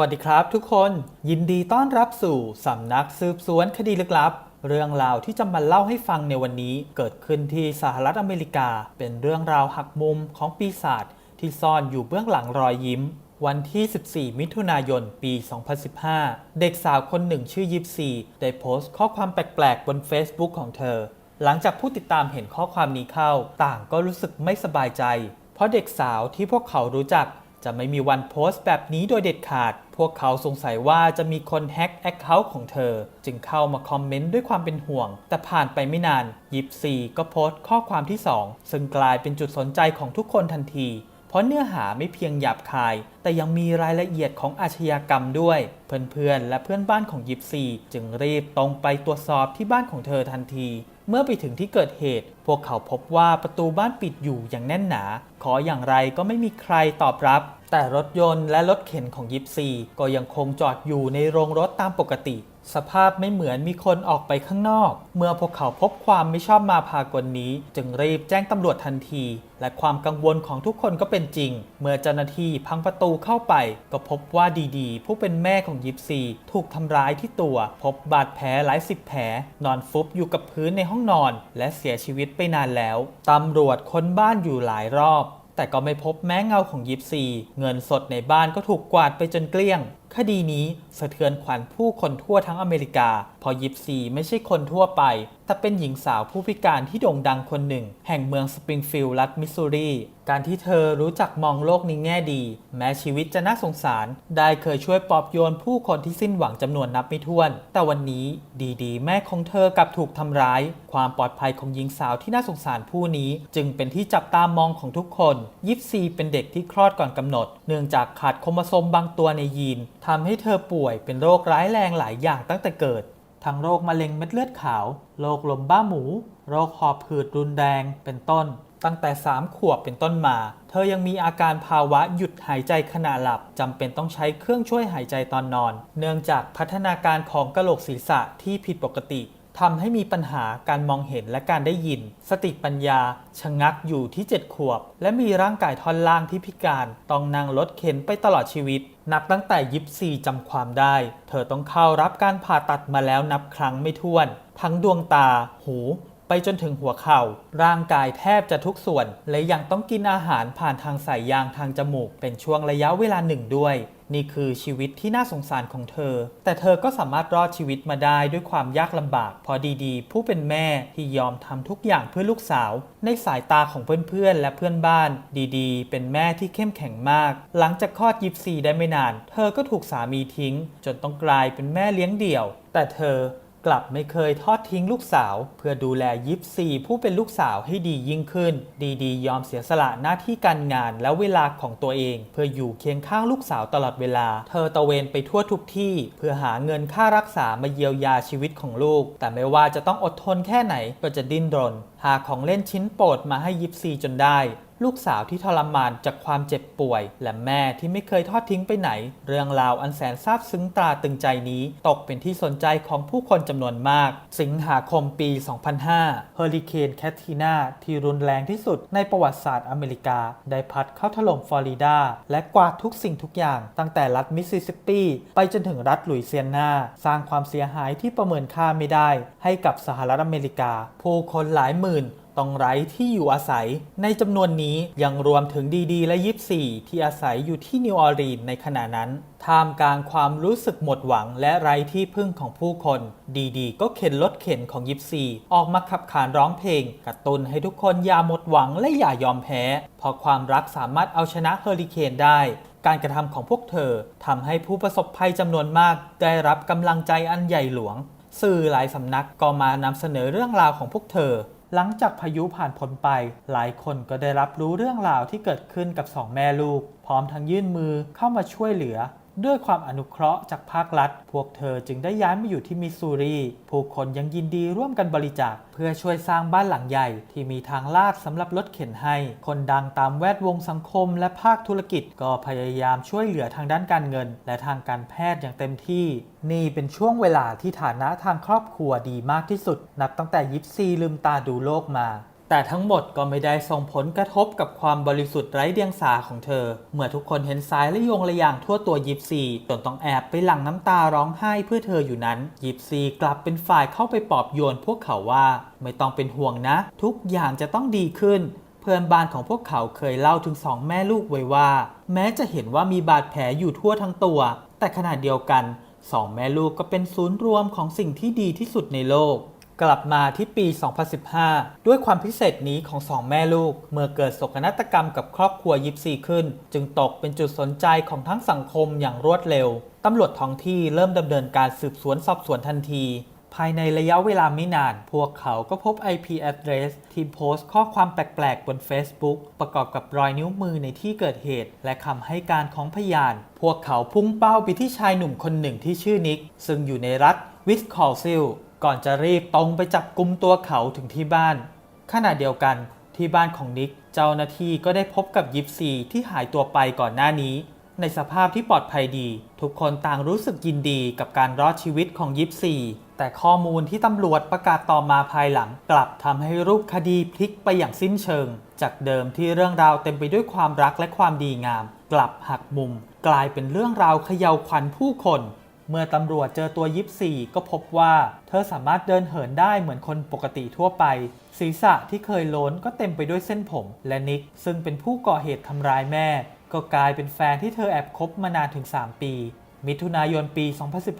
วัสดีครับทุกคนยินดีต้อนรับสู่สำนักสืบสวนคดีลึกลับ เรื่องราวที่จะมาเล่าให้ฟังในวันนี้เกิดขึ้นที่สหรัฐอเมริกา เป็นเรื่องราวหักมุมของปีศาจที่ซ่อนอยู่เบื้องหลังรอยยิ้ม วันที่ 14 มิถุนายน ปี 2015 เด็กสาวคนหนึ่งชื่อยิปซีได้โพสต์ข้อความแปลกๆ บน Facebook ของเธอ หลังจากผู้ติดตามเห็นข้อความนี้เข้า ต่างก็รู้สึกไม่สบายใจ เพราะเด็กสาวที่พวกเขารู้จักจะไม่มีวันโพสต์แบบนี้โดยเด็ดขาด พวกเขาสงสัยว่าจะมีคนแฮ็กแอคเคาท์ของเธอ จึงเข้ามาคอมเมนต์ด้วยความเป็นห่วง แต่ผ่านไปไม่นานยิปซีก็โพสต์ข้อความที่ 2 ซึ่งกลายเป็นจุดสนใจของทุกคนทันที เพราะเนื้อหาไม่เพียงหยาบคาย แต่ยังมีรายละเอียดของอาชญากรรมด้วย เพื่อนๆและเพื่อนบ้านของยิปซีจึงรีบตรงไปตรวจสอบที่บ้านของเธอทันที เมื่อไปถึงที่เกิดเหตุ พวกเขาพบว่าประตูบ้านปิดอยู่อย่างแน่นหนา ขออย่างไรก็ไม่มีใครตอบรับ แต่รถยนต์และรถเข็นของยิปซีก็ยังคงจอดอยู่ในโรงรถตามปกติ สภาพไม่เหมือนมีคนออกไปข้างนอก เมื่อพวกเขาพบความไม่ชอบมาพากลนี้ จึงรีบแจ้งตำรวจทันที และความกังวลของทุกคนก็เป็นจริง เมื่อเจ้าหน้าที่พังประตูเข้าไป ก็พบว่าดีๆ ผู้เป็นแม่ของยิปซี ถูกทำร้ายที่ตัว พบบาดแผลหลายสิบแผล นอนฟุบอยู่กับพื้นในห้องนอน และเสียชีวิตไปนานแล้วตำรวจค้นบ้านอยู่หลายรอบแต่ก็ไม่พบแม้เงาของยิปซี เงินสดในบ้านก็ถูกกวาดไปจนเกลี้ยงคดีนี้สะเทือนขวัญผู้คนทั่วทั้งอเมริกา พอยิปซีไม่ใช่คนทั่วไป แต่เป็นหญิงสาวผู้พิการที่โด่งดังคนหนึ่ง แห่งเมืองสปริงฟิลด์รัฐมิสซูรี การที่เธอรู้จักมองโลกในแง่ดี แม้ชีวิตจะน่าสงสาร ได้เคยช่วยปลอบโยนผู้คนที่สิ้นหวังจำนวนนับไม่ถ้วน แต่วันนี้ดีๆ แม่ของเธอกลับถูกทำร้าย ความปลอดภัยของหญิงสาวที่น่าสงสารผู้นี้ จึงเป็นที่จับตามองของทุกคนยิปซีเป็นเด็กที่คลอดก่อนกำหนด เนื่องจากขาดโครโมโซมบางตัวในยีนทำให้เธอป่วยเป็นโรคร้ายแรงหลายอย่างตั้งแต่เกิด ทั้งโรคมะเร็งเม็ดเลือดขาว โรคลมบ้าหมู โรคหอบหืดรุนแรง เป็นต้น ตั้งแต่ 3 ขวบเป็นต้นมา เธอยังมีอาการภาวะหยุดหายใจขณะหลับจำเป็นต้องใช้เครื่องช่วยหายใจตอนนอน เนื่องจากพัฒนาการของกระโหลกศีรษะที่ผิดปกติ ทำให้มีปัญหาการมองเห็นและการได้ยิน สติปัญญาชะงักอยู่ที่ 7 ขวบ และมีร่างกายท่อนล่างที่พิการ ต้องนั่งรถเข็นไปตลอดชีวิต นับตั้งแต่ยิปซีจำความได้ เธอต้องเข้ารับการผ่าตัดมาแล้วนับครั้งไม่ถ้วน ทั้งดวงตา หู ไปจนถึงหัวเข่า ร่างกายแทบจะทุกส่วน และยังต้องกินอาหารผ่านทางสายยางทางจมูก เป็นช่วงระยะเวลาหนึ่งด้วย นี่คือชีวิตที่น่าสงสารของเธอ แต่เธอก็สามารถรอดชีวิตมาได้ด้วยความยากลำบาก พอดีๆ ผู้เป็นแม่ที่ยอมทำทุกอย่างเพื่อลูกสาว ในสายตาของเพื่อนๆ และเพื่อนบ้าน ดีๆ เป็นแม่ที่เข้มแข็งมาก หลังจากคลอดยิปซีได้ไม่นาน เธอก็ถูกสามีทิ้ง จนต้องกลายเป็นแม่เลี้ยงเดี่ยว แต่เธอ กลับไม่เคยทอดทิ้งลูกสาว เพื่อดูแลยิปซีผู้เป็นลูกสาวให้ดียิ่งขึ้น ดีๆ ยอมเสียสละหน้าที่การงานและเวลาของตัวเอง เพื่ออยู่เคียงข้างลูกสาวตลอดเวลา เธอตะเวนไปทั่วทุกที่ เพื่อหาเงินค่ารักษามาเยียวยาชีวิตของลูก แต่ไม่ว่าจะต้องอดทนแค่ไหนก็จะดิ้นรน หาของเล่นชิ้นโปรดมาให้ยิปซีจนได้ ลูกสาวที่ทรมานจากความเจ็บป่วย และแม่ที่ไม่เคยทอดทิ้งไปไหน เรื่องราวอันแสนซาบซึ้งตราตึงใจนี้ ตกเป็นที่สนใจของผู้คนจำนวนมาก สิงหาคมปี 2005 เฮอริเคนแคทรีนาที่รุนแรงที่สุดในประวัติศาสตร์อเมริกา ได้พัดเข้าถล่มฟลอริดา และกวาดทุกสิ่งทุกอย่าง ตั้งแต่รัฐมิสซิสซิปปี ไปจนถึงรัฐหลุยเซียนาสร้างความเสียหายที่ประเมินค่าไม่ได้ ให้กับสหรัฐอเมริกา ผู้คนหลายหมื่น ต้องไร้ที่อยู่อาศัย ในจำนวนนี้ยังรวมถึงดีดีและยิปซีที่อาศัยอยู่ที่นิวออร์ลีนในขณะนั้นท่ามกลางความรู้สึกหมดหวังและไร้ที่พึ่งของผู้คน ดีดีก็เข็นรถเข็นของยิปซี ออกมาขับขานร้องเพลง กระตุ้นให้ทุกคนอย่าหมดหวังและอย่ายอมแพ้ เพราะความรักสามารถเอาชนะเฮอริเคนได้ การกระทำของพวกเธอทำให้ผู้ประสบภัยจำนวนมาก ได้รับกำลังใจอันใหญ่หลวง สื่อหลายสำนักก็มานำเสนอเรื่องราวของพวกเธอ หลังจากพายุผ่านพ้นไป หลายคนก็ได้รับรู้เรื่องราวที่เกิดขึ้นกับสองแม่ลูก พร้อมทั้งยื่นมือเข้ามาช่วยเหลือ ด้วยความอนุเคราะห์จากภาครัฐ พวกเธอจึงได้ย้ายมาอยู่ที่มิสซูรี ผู้คนยังยินดีร่วมกันบริจาค เพื่อช่วยสร้างบ้านหลังใหญ่ ที่มีทางลาดสำหรับรถเข็นให้ คนดังตามแวดวงสังคมและภาคธุรกิจ ก็พยายามช่วยเหลือทางด้านการเงิน และทางการแพทย์อย่างเต็มที่ นี่เป็นช่วงเวลาที่ฐานะทางครอบครัวดีมากที่สุด นับตั้งแต่ยิปซีลืมตาดูโลกมา แต่ทั้งหมดก็ไม่ได้ส่งผลกระทบกับความบริสุทธิ์ไร้เดียงสาของเธอ เมื่อทุกคนเห็นสายและโยงระย่างทั่วตัวยิปซีจนต้องแอบไปหลั่งน้ำตาร้องไห้เพื่อเธออยู่นั้น ยิปซีกลับเป็นฝ่ายเข้าไปปลอบโยนพวกเขาว่า ไม่ต้องเป็นห่วงนะ ทุกอย่างจะต้องดีขึ้นเพื่อนบ้านของพวกเขาเคยเล่าถึงสองแม่ลูกไว้ว่า แม้จะเห็นว่ามีบาดแผลอยู่ทั่วทั้งตัว แต่ขณะเดียวกันสองแม่ลูกก็เป็นศูนย์รวมของสิ่งที่ดีที่สุดในโลก กลับมาที่ปี 2015 ด้วยความพิเศษนี้ของสองแม่ลูก เมื่อเกิดโศกนาฏกรรมกับครอบครัวยิปซีขึ้น จึงตกเป็นจุดสนใจของทั้งสังคมอย่างรวดเร็ว ตำรวจท้องที่เริ่มดำเนินการสืบสวนสอบสวนทันที ภายในระยะเวลาไม่นาน พวกเขาก็พบ IP address ที่โพสต์ข้อความแปลกๆ บน Facebook ประกอบกับรอยนิ้วมือในที่เกิดเหตุ และคำให้การของพยาน พวกเขาพุ่งเป้าไปที่ชายหนุ่มคนหนึ่งที่ชื่อนิก ซึ่งอยู่ในรัฐวิสคอซิล ก่อนจะรีบตรงไปจับกลุ่มตัวเขาถึงที่บ้าน ขณะเดียวกันที่บ้านของนิกเจ้าหน้าที่ก็ได้พบกับยิปซีที่หายตัวไปก่อนหน้านี้ ในสภาพที่ปลอดภัยดี ทุกคนต่างรู้สึกยินดีกับการรอดชีวิตของยิปซีแต่ข้อมูลที่ตำรวจประกาศต่อมาภายหลัง กลับทำให้รูปคดีพลิกไปอย่างสิ้นเชิง จากเดิมที่เรื่องราวเต็มไปด้วยความรักและความดีงาม กลับหักมุม กลายเป็นเรื่องราวเขย่าวขวัญผู้คน เมื่อตำรวจเจอตัวยิปซีก็พบว่า เธอสามารถเดินเหินได้เหมือนคนปกติทั่วไป ศีรษะที่เคยโล้นก็เต็มไปด้วยเส้นผม และนิกซึ่งเป็นผู้ก่อเหตุทำร้ายแม่ ก็กลายเป็นแฟนที่เธอแอบคบมานานถึง 3 ปี มิถุนายนปี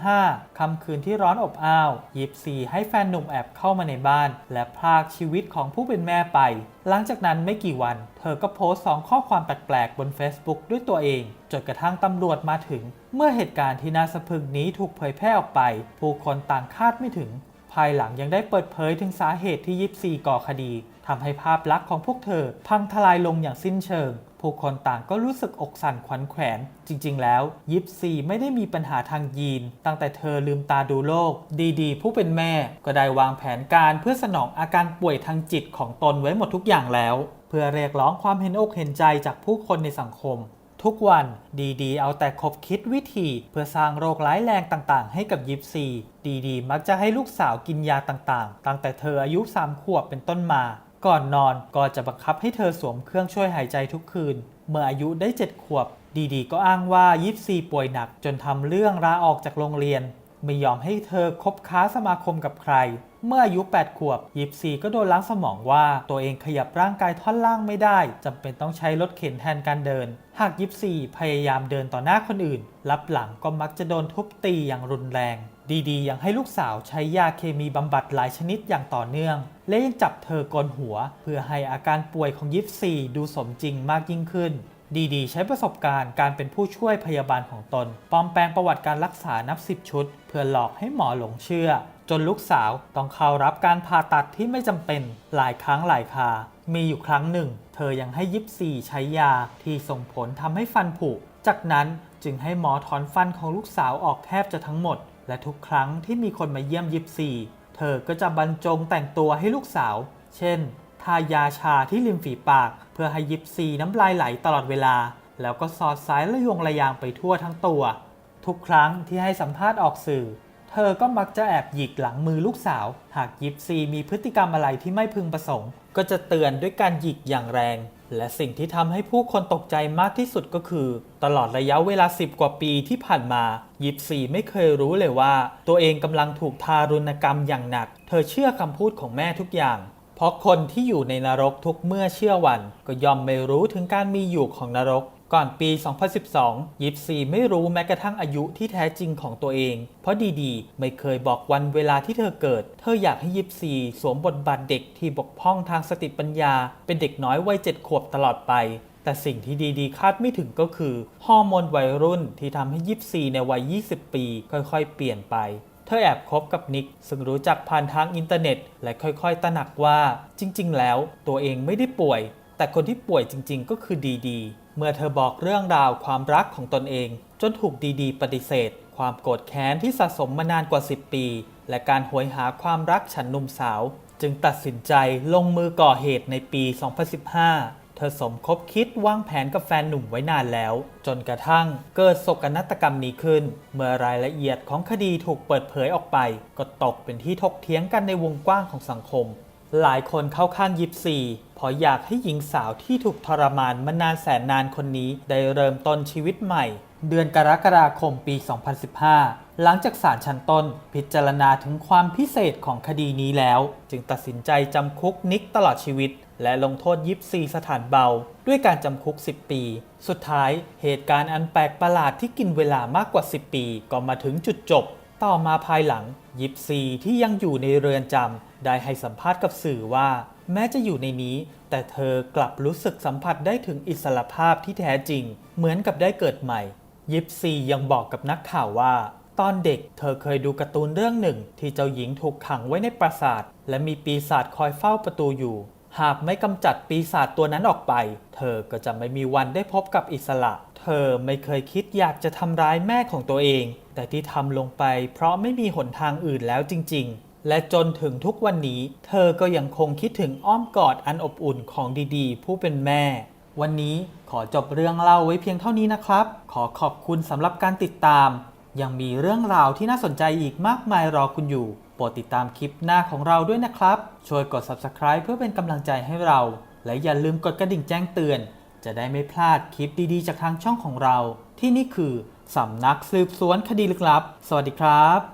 2015 ค่ำคืนที่ร้อนอบอ้าวยิปซีให้แฟนหนุ่มแอบเข้ามาในบ้าน และพรากชีวิตของผู้เป็นแม่ไป หลังจากนั้นไม่กี่วัน เธอก็โพสต์สองข้อความแปลกๆ บน Facebook ด้วยตัวเอง จนกระทั่งตำรวจมาถึง เมื่อเหตุการณ์ที่น่าสะพรึงนี้ถูกเผยแพร่ออกไป ผู้คนต่างคาดไม่ถึง ภายหลังยังได้เปิดเผยถึงสาเหตุที่ยิปซีก่อคดีทำให้ภาพลักษณ์ของพวกเธอพังทลายลงอย่างสิ้นเชิง ผู้คนต่างก็รู้สึกอกสั่นขวัญแขวนจริง ๆ แล้ว ยิปซีไม่ได้มีปัญหาทางยีน ตั้งแต่เธอลืมตาดูโลก ดีๆ ผู้เป็นแม่ก็ได้วางแผนการเพื่อสนองอาการป่วยทางจิตของตนไว้หมดทุกอย่างแล้ว เพื่อเรียกร้องความเห็นอกเห็นใจจากผู้คนในสังคมทุกวันดีๆ เอาแต่คบคิดวิธี เพื่อสร้างโรคร้ายแรงต่างๆ ให้กับยิปซี ดีๆ มักจะให้ลูกสาวกินยาต่างๆ ตั้งแต่เธออายุ 3 ขวบเป็นต้นมา ก่อนนอนก็จะบังคับให้เธอสวมเครื่องช่วยหายใจทุกคืน เมื่ออายุได้ 7 ขวบ ดีๆ ก็อ้างว่ายิปซีป่วยหนักจนทำเรื่องลาออกจากโรงเรียน ไม่ยอมให้เธอคบค้าสมาคมกับใคร เมื่ออายุ 8 ขวบยิปซีก็โดนล้างสมองว่าตัวเองขยับร่างกายท่อนล่างไม่ได้จำเป็นต้องใช้รถเข็นแทนการเดิน หากยิปซีพยายามเดินต่อหน้าคนอื่น รับหลังก็มักจะโดนทุบตีอย่างรุนแรง ดีๆ ยังให้ลูกสาวใช้ยาเคมีบำบัดหลายชนิดอย่างต่อเนื่อง และยังจับเธอโกนหัว เพื่อให้อาการป่วยของยิปซีดูสมจริงมากยิ่งขึ้น ดีๆ ใช้ประสบการณ์การเป็นผู้ช่วยพยาบาลของตนปลอมแปลงประวัติการรักษานับสิบชุด เพื่อหลอกให้หมอหลงเชื่อ จนลูกสาวต้องเข้ารับการผ่าตัดที่ไม่จำเป็นหลายครั้งหลายคา มีอยู่ครั้งหนึ่ง เธอยังให้ยิปซีใช้ยาที่ส่งผลทำให้ฟันผุจากนั้นจึงให้หมอถอนฟันของลูกสาวออกแทบจะทั้งหมด และทุกครั้งที่มีคนมาเยี่ยมยิปซีเธอก็จะบรรจงแต่งตัวให้ลูกสาว เช่น ทายาชาที่ริมฝีปาก เพื่อให้ยิปซีน้ำลายไหลตลอดเวลา แล้วก็สอดสายระยงระยางไปทั่วทั้งตัว ทุกครั้งที่ให้สัมภาษณ์ออกสื่อ เธอก็มักจะแอบหยิกหลังมือลูกสาว หากยิปซีมีพฤติกรรมอะไรที่ไม่พึงประสงค์ ก็จะเตือนด้วยการหยิกอย่างแรง และสิ่งที่ทำให้ผู้คนตกใจมากที่สุดก็คือ ตลอดระยะเวลา 10 กว่าปีที่ผ่านมายิปซีไม่เคยรู้เลยว่า ตัวเองกำลังถูกทารุณกรรมอย่างหนัก เธอเชื่อคำพูดของแม่ทุกอย่าง เพราะคนที่อยู่ในนรกทุกเมื่อเชื่อวัน ก็ยอมไม่รู้ถึงการมีอยู่ของนรก ก่อนปี 2012 ยิปซีไม่รู้แม้กระทั่งอายุที่แท้จริงของตัวเอง เพราะดีๆ ไม่เคยบอกวันเวลาที่เธอเกิด เธออยากให้ยิปซีสวมบทบาทเด็กที่บกพร่องทางสติปัญญา เป็นเด็กน้อยวัยเจ็ดขวบตลอดไป แต่สิ่งที่ดีๆ คาดไม่ถึงก็คือฮอร์โมนวัยรุ่นที่ทำให้ยิปซีในวัย 20 ปี ค่อยๆ เปลี่ยนไปเธอแอบคบกับนิก ซึ่งรู้จักผ่านทางอินเทอร์เน็ต และค่อยๆ ตระหนักว่าจริง ๆ แล้วตัวเองไม่ได้ป่วย แต่คนที่ป่วยจริง ๆ ก็คือดีๆ เมื่อเธอบอกเรื่องราวความรักของตนเอง จนถูกดีๆ ปฏิเสธ ความโกรธแค้นที่สะสมมานานกว่า 10 ปี และการหวยหาความรักฉันหนุ่มสาว จึงตัดสินใจลงมือก่อเหตุในปี 2015 เธอสมคบคิดวางแผนกับแฟนหนุ่มไว้นานแล้ว จนกระทั่งเกิดโศกนาฏกรรมนี้ขึ้น เมื่อรายละเอียดของคดีถูกเปิดเผยออกไป ก็ตกเป็นที่ถกเถียงกันในวงกว้างของสังคม หลายคนเข้าข้างยิปซีเพราะอยากให้หญิงสาวที่ถูกทรมานมานานแสนนานคนนี้ ได้เริ่มต้นชีวิตใหม่ เดือนกรกฎาคมปี 2015 หลังจากศาลชั้นต้น พิจารณาถึงความพิเศษของคดีนี้แล้ว จึงตัดสินใจจำคุกนิกตลอดชีวิต และลงโทษยิปซีสถานเบา ด้วยการจำคุก 10 ปี สุดท้ายเหตุการณ์อันแปลกประหลาดที่กินเวลามากกว่า 10 ปี ก็มาถึงจุดจบ ต่อมาภายหลังยิปซีที่ยังอยู่ในเรือนจำได้ให้สัมภาษณ์กับสื่อว่า แม้จะอยู่ในนี้ แต่เธอกลับรู้สึกสัมผัสได้ถึงอิสรภาพที่แท้จริง เหมือนกับได้เกิดใหม่ ยิปซียังบอกกับนักข่าวว่า ตอนเด็กเธอเคยดูการ์ตูนเรื่องหนึ่ง ที่เจ้าหญิงถูกขังไว้ในปราสาท และมีปีศาจคอยเฝ้าประตูอยู่ หากไม่กำจัดปีศาจตัวนั้นออกไป เธอก็จะไม่มีวันได้พบกับอิสระ เธอไม่เคยคิดอยากจะทำร้ายแม่ของตัวเอง แต่ที่ทำลงไปเพราะไม่มีหนทางอื่นแล้วจริง ๆ และจนถึงทุกวันนี้ เธอก็ยังคงคิดถึงอ้อมกอดอันอบอุ่นของดีๆ ผู้เป็นแม่ วันนี้ขอจบเรื่องเล่าไว้เพียงเท่านี้นะครับ ขอขอบคุณสำหรับการติดตาม ยังมีเรื่องราวที่น่าสนใจอีกมากมายรอคุณอยู่ โปรดติดตามคลิปหน้าของเราด้วยนะครับ ช่วยกด subscribe เพื่อเป็นกำลังใจให้เรา และอย่าลืมกดกระดิ่งแจ้งเตือน จะได้ไม่พลาดคลิปดีๆ จากทางช่องของเรา ที่นี่คือสำนักสืบสวนคดีลึกลับ สวัสดีครับ